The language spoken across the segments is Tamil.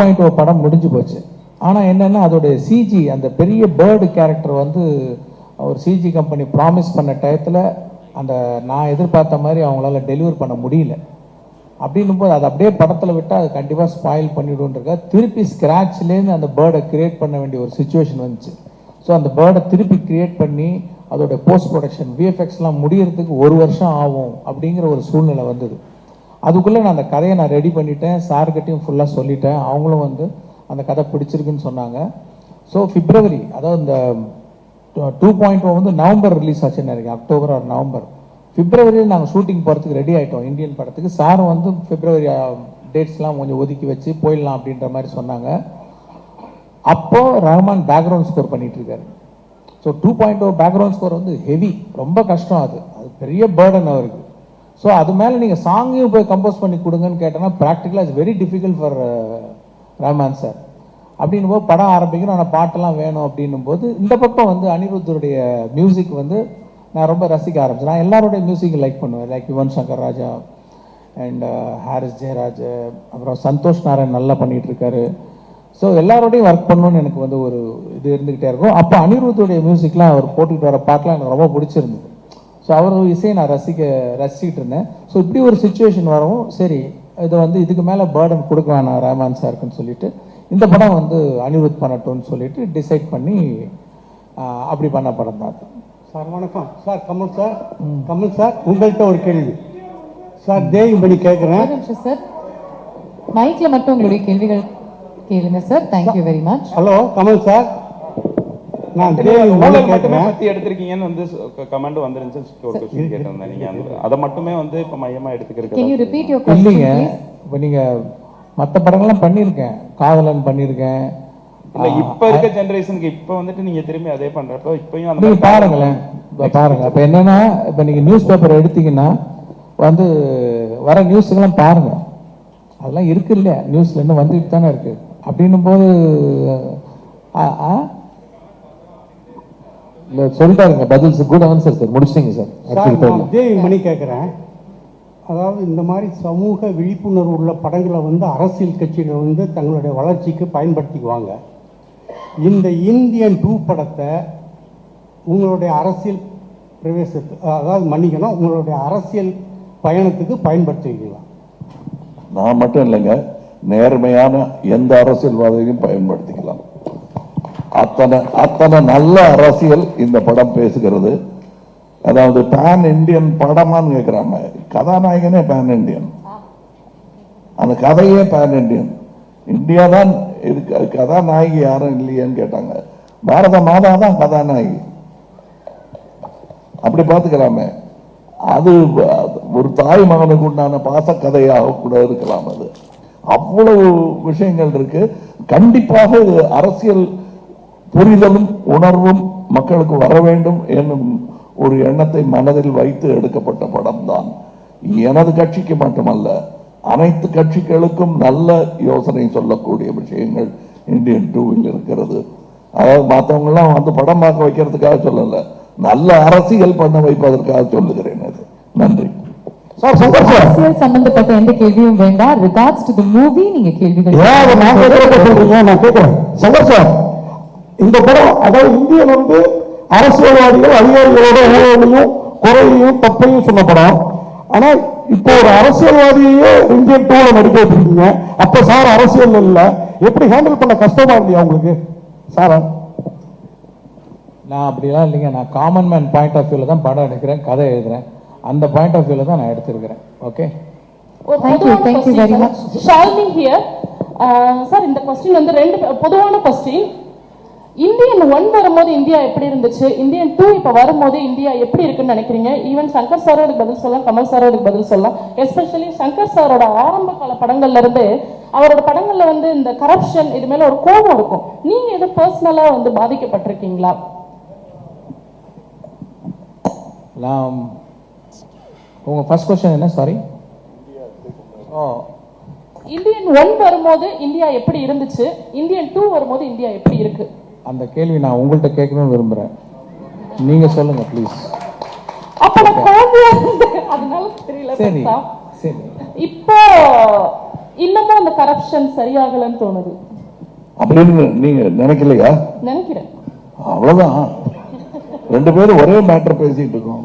பாயிண்ட் படம் முடிஞ்சு போச்சு. ஆனால் என்னென்னா அதோடைய சிஜி அந்த பெரிய பேர்டு கேரக்டர் வந்து ஒரு சிஜி கம்பெனி ப்ராமிஸ் பண்ண டயத்தில் அந்த நான் எதிர்பார்த்த மாதிரி அவங்களால டெலிவர் பண்ண முடியல. அப்படின்னும் போது அது அப்படியே படத்தில் விட்டால் அது கண்டிப்பாக ஸ்பாயில் பண்ணிவிடுன்றக்கா திருப்பி ஸ்க்ராட்ச்லேருந்து அந்த பேர்டை கிரியேட் பண்ண வேண்டிய ஒரு சுச்சுவேஷன் வந்துச்சு. ஸோ அந்த பேர்டை திருப்பி கிரியேட் பண்ணி அதோட போஸ்ட் ப்ரொடக்ஷன் விஎஃப்எக்ஸ்லாம் முடியறதுக்கு ஒரு வருஷம் ஆகும் அப்படிங்கிற ஒரு சூழ்நிலை வந்தது. அதுக்குள்ளே நான் அந்த கதையை நான் ரெடி பண்ணிட்டேன். சார்கிட்டையும் ஃபுல்லாக சொல்லிட்டேன். அவங்களும் வந்து அந்த கதை பிடிச்சிருக்குன்னு சொன்னாங்க. ஸோ பிப்ரவரி அதாவது இந்த டூ பாயிண்ட் oh வந்து நவம்பர் ரிலீஸ் ஆச்சுன்னு நினைக்கிறேன். October or November. பிப்ரவரியில் நாங்கள் ஷூட்டிங் போகிறதுக்கு ரெடி ஆகிட்டோம் இந்தியன் படத்துக்கு. சார் வந்து பிப்ரவரி டேட்ஸ்லாம் கொஞ்சம் ஒதுக்கி வச்சு போயிடலாம் அப்படின்ற மாதிரி சொன்னாங்க. அப்போது Rahman background score பண்ணிகிட்ருக்காரு so two point oh background score வந்து ஹெவி ரொம்ப கஷ்டம் அது. அது பெரிய பேர்டன் அவருக்கு. ஸோ அது மேலே நீங்கள் சாங்கையும் போய் கம்போஸ் பண்ணி கொடுங்கன்னு கேட்டோன்னா ப்ராக்டிக்கலாக it's very difficult for Rahman sir அப்படின்னும் போது படம் ஆரம்பிக்கணும் ஆனால் பாட்டெல்லாம் வேணும் அப்படின்னும் போது இந்த பக்கம் வந்து அனிருத்தருடைய மியூசிக் வந்து நான் ரொம்ப ரசிக்க ஆரம்பிச்சேன். நான் எல்லாருடைய மியூசிக் லைக் பண்ணுவேன். லைக் யுவன் சங்கர் ராஜா அண்ட் ஹாரிஸ் ஜெயராஜ் அப்புறம் சந்தோஷ் நாராயண் நல்லா பண்ணிகிட்டு இருக்காரு ஸோ எல்லாரோடையும் ஒர்க் பண்ணணும்னு எனக்கு வந்து ஒரு இது இருந்துக்கிட்டே இருக்கும். அப்போ அனிருத்துடைய மியூசிக்லாம் அவர் போட்டுக்கிட்டு வர பாட்டெலாம் எனக்கு ரொம்ப பிடிச்சிருந்தது. ஸோ அவர் இசையை நான் ரசிக்க ரசிக்கிட்டு இருந்தேன். ஸோ இப்படி ஒரு சுச்சுவேஷன் வரவும் சரி இதை வந்து இதுக்கு மேலே பேர்டன் கொடுக்க வேணாம் ரஹ்மான் சாருக்குன்னு சொல்லிட்டு இந்த படம் வந்து அனிருத் பண்ணட்டும்னு சொல்லிட்டு டிசைட் பண்ணி அப்படி பண்ண படம் தான். சார் வணக்கம். Sir Kamal sir. Kamal sir உங்கள்கிட்ட ஒரு கேள்வி. சார் தேவிபடி கேட்குறேன் ஒரு நிமிஷம் சார். மைக்ல மட்டும் உங்களுடைய கேள்விகள் கேளுங்க sir. Thank you very much hello Kamal sir. நான் நீங்க ஊழல் மட்டுமே பத்தி எடுத்திருக்கீங்கன்னு வந்து கமெண்ட் வந்துருந்துச்சு ஒரு கொஸ்டின் கேட்டிருந்தேன் நீங்க அதை மட்டுமே வந்து இப்ப மையமா கேன் யூ எடுத்துக்கிறது ரிப்பீட் யுவர் இல்லைங்க. இப்போ நீங்கள் மற்ற படங்கள்லாம் பண்ணியிருக்கேன். காதலன் பண்ணியிருக்கேன். இல்ல இப்ப இருக்க ஜெனரேஷனுக்கு இப்ப வந்துட்டு நீங்க திரும்பி அதே பண்றப்ப இப்பயும் அந்த நீங்க பாருங்களேன். இப்ப பாருங்க. இப்ப என்னன்னா இப்ப நீங்க நியூஸ் பேப்பர் எடுத்தீங்கன்னா வந்து வர நியூஸுக்கெல்லாம் பாருங்க. அதெல்லாம் இருக்கு இல்லையா? நியூஸ்ல இன்னும் வந்துட்டு தானே இருக்கு. அப்படின்னும் போது ஆ, ஆ? இல்ல சொல்லிட்டாருங்க. பதில் குட் ஆன்சர் சார் முடிச்சிட்டீங்க சார் சார். தேவி மணி கேட்குறேன் அதாவது இந்த மாதிரி சமூக விழிப்புணர்வு உள்ள படங்களை வந்து அரசியல் கட்சிகள் வந்து தங்களுடைய வளர்ச்சிக்கு பயன்படுத்திக்குவாங்க. இந்த இந்தியன் டூ படத்தை உங்களுடைய அரசியல் பிரவேசத்து அதாவது மன்னிக்கணும் உங்களுடைய அரசியல் பயணத்துக்கு பயன்படுத்துவீங்களா? நான் மட்டும் இல்லைங்க நேர்மையான எந்த அரசியல்வாதியையும் பயன்படுத்திக்கலாம் அத்தனை அத்தனை நல்ல அரசியல் இந்த படம் பேசுகிறது. அதாவது பேன் இந்தியன் படமான்னு கேட்குறாங்க கதாநாயகனே பேன் இந்தியன் அந்த கதையே பேன் இந்தியன் இந்தியா தான் இது கதாநாயகி யாரும் இல்லையேன்னு கேட்டாங்க. பாரத மாதா தான் கதாநாயகி. அப்படி பார்த்துக்கலாமே. அது ஒரு தாய் மகனுக்கு உண்டான பாசக்கதையாக கூட இருக்கலாம் அது. அவ்வளவு விஷயங்கள் இருக்கு. கண்டிப்பாக அரசியல் புரிதலும் உணர்வும் மக்களுக்கு வர வேண்டும் என்னும் ஒரு எண்ணத்தை மனதில் வைத்து எடுக்கப்பட்ட படம் தான் எனது கட்சிக்கு மட்டுமல்ல அனைத்து கட்சிகளுக்கும் நல்ல யோசனை சொல்லக்கூடிய விஷயங்கள் இந்தியன் டூவில் இருக்கிறது. அதாவது மற்றவங்கெல்லாம் வந்து படம் பார்க்க வைக்கிறதுக்காக சொல்லல நல்ல அரசியல் பண்ண வைப்பதற்காக சொல்லுகிறேன் அது. நன்றி. அரசியல் சம்பந்தப்பட்ட எந்த கேள்வியும் வேண்டாம். ரிகார்ட்ஸ் டு தி மூவி நீங்க கேள்விகள் ஏன் அதை நான் கேட்கறத சொல்றீங்க நான் கேட்கிறேன். சங்கர் சார். இந்த படம் அதாவது இந்தியன் வந்து அரசியல்வாதிகள் அதிகாரிகளோட ஊழலையும் குறையையும் தப்பையும் சொன்ன படம். ஆனா இப்போ ஒரு அரசியல்வாதியே இந்தியன் டூல நடிக்க வச்சிருக்கீங்க. அப்ப சார் அரசியல் இல்ல. எப்படி ஹேண்டில் பண்ண கஷ்டமா இல்லையா உங்களுக்கு? சாரா? நான் அப்படிலாம் இல்லைங்க. நான் காமன் மேன் பாயிண்ட் ஆஃப் வியூல தான் படம் எடுக்கிறேன் கதை எழுதுறேன். அந்த பாயிண்ட் ஆஃப் வியூல தான் நான் எடுத்திருக்கிறேன். ஓகே சார் இந்த கொஸ்டின் வந்து ரெண்டு பொதுவான கொஸ்டின் இந்தியன் ஒன் வரும்போது இந்தியா எப்படி இருந்துச்சு? இந்தியன் டூ இப்போ வரும்போது இந்தியா எப்படி இருக்குன்னு நினைக்கிறீங்க? ஈவன் சங்கர் அதுக்கு பதில் சொல்லலாம் கமல் அதுக்கு பதில் சொல்லலாம். எஸ்பெஷலி சங்கர் சாரோட ஆரம்ப கால படங்கள்ல இருந்து அவரோட படங்கள்ல வந்து இந்த கரப்ஷன் இது மேல ஒரு கோபம் இருக்கும். நீங்க எது பர்சனலா வந்து பாதிக்கப்பட்டிருக்கீங்களா? நான் உங்க ஃபர்ஸ்ட் கொஸ்டின் என்ன? சாரி ஓ இந்தியன் ஒன் வரும்போது இந்தியா எப்படி இருந்துச்சு? இந்தியன் டூ வரும்போது இந்தியா எப்படி இருக்கு? அந்த கேள்வி நான் உங்கள்கிட்ட கேட்கணும்னு விரும்புறேன். நீங்க சொல்லுங்க ப்ளீஸ் அதனால தெரியல சரி. சரி. இப்போ இன்னமும் அந்த கரப்ஷன் சரியாகலன்னு தோணுது. அப்படின்னு நீங்க நினைக்கலையா? நினைக்கிறேன். அவ்வளவுதான். ரெண்டு பேரும் ஒரே மேட்டர் பேசிட்டு இருக்கோம்.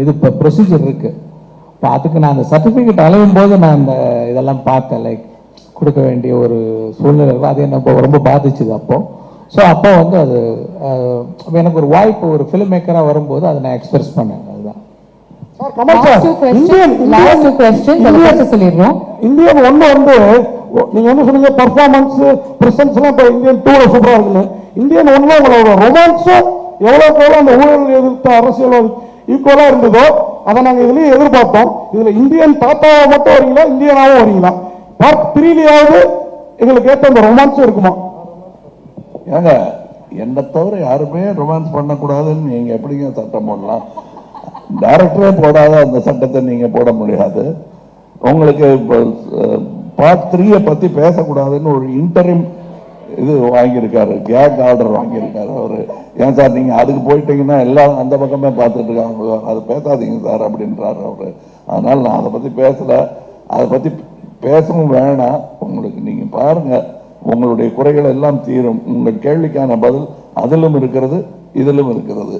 இது இப்போ ப்ரொசீஜர் இருக்குது இப்போ அதுக்கு நான் அந்த சர்டிஃபிகேட் அலையும் போது நான் அந்த இதெல்லாம் பார்த்தேன் லைக் கொடுக்க வேண்டிய ஒரு சூழ்நிலை. அது என்ன ரொம்ப பாதிச்சுது அப்போ. ஸோ அப்போ வந்து அது எனக்கு ஒரு வாய்ப்பு ஒரு ஃபிலிம் மேக்கராக வரும்போது அதை நான் எக்ஸ்பிரஸ் பண்ணேன். அதுதான். இந்தியன் ஒன்று வந்து நீங்க வந்து சொன்னீங்க பர்ஃபார்மன்ஸ் பிரசன்ஸ் எல்லாம் இப்போ இந்தியன் டூல சூப்பரா இருக்குன்னு. இந்தியன் ஒன்ல உங்களோட ரொமான்ஸும் எவ்வளவுக்கு எவ்வளவு அந்த ஊழல் எதிர்த்த அரசியல் ஈக்குவலா இருந்ததோ அதை நாங்க இதுலேயும் எதிர்பார்த்தோம். இதுல இந்தியன் தாத்தாவை மட்டும் வரீங்களா இந்தியனாவும் வரீங்களா பார்ட் த்ரீலையாவது எங்களுக்கு ஏற்ற அந்த ரொமான்ஸும் இருக்குமா? ஏங்க என்னை தவிர யாருமே ரொமான்ஸ் பண்ணக்கூடாதுன்னு நீங்க எப்படிங்க சட்டம் போடலாம்? டேரக்டரே போடாத அந்த சட்டத்தை நீங்க போட முடியாது. உங்களுக்கு இப்போ பார்ட் த்ரீயை பத்தி பேசக்கூடாதுன்னு ஒரு இன்டரிம் இது வாங்கியிருக்காரு. கேக் ஆர்டர் வாங்கியிருக்காரு அவர். ஏன் சார் நீங்கள் அதுக்கு போயிட்டீங்கன்னா எல்லாம் அந்த பக்கமே பார்த்துட்டு இருக்காங்க அது பேசாதீங்க சார் அப்படின்றாரு அவர். அதனால் நான் அதை பற்றி பேசலை. அதை பற்றி பேசவும் வேணாம். உங்களுக்கு நீங்கள் பாருங்கள் உங்களுடைய குறைகள் எல்லாம் தீரும். உங்கள் கேள்விக்கான பதில் அதிலும் இருக்கிறது இதிலும் இருக்கிறது.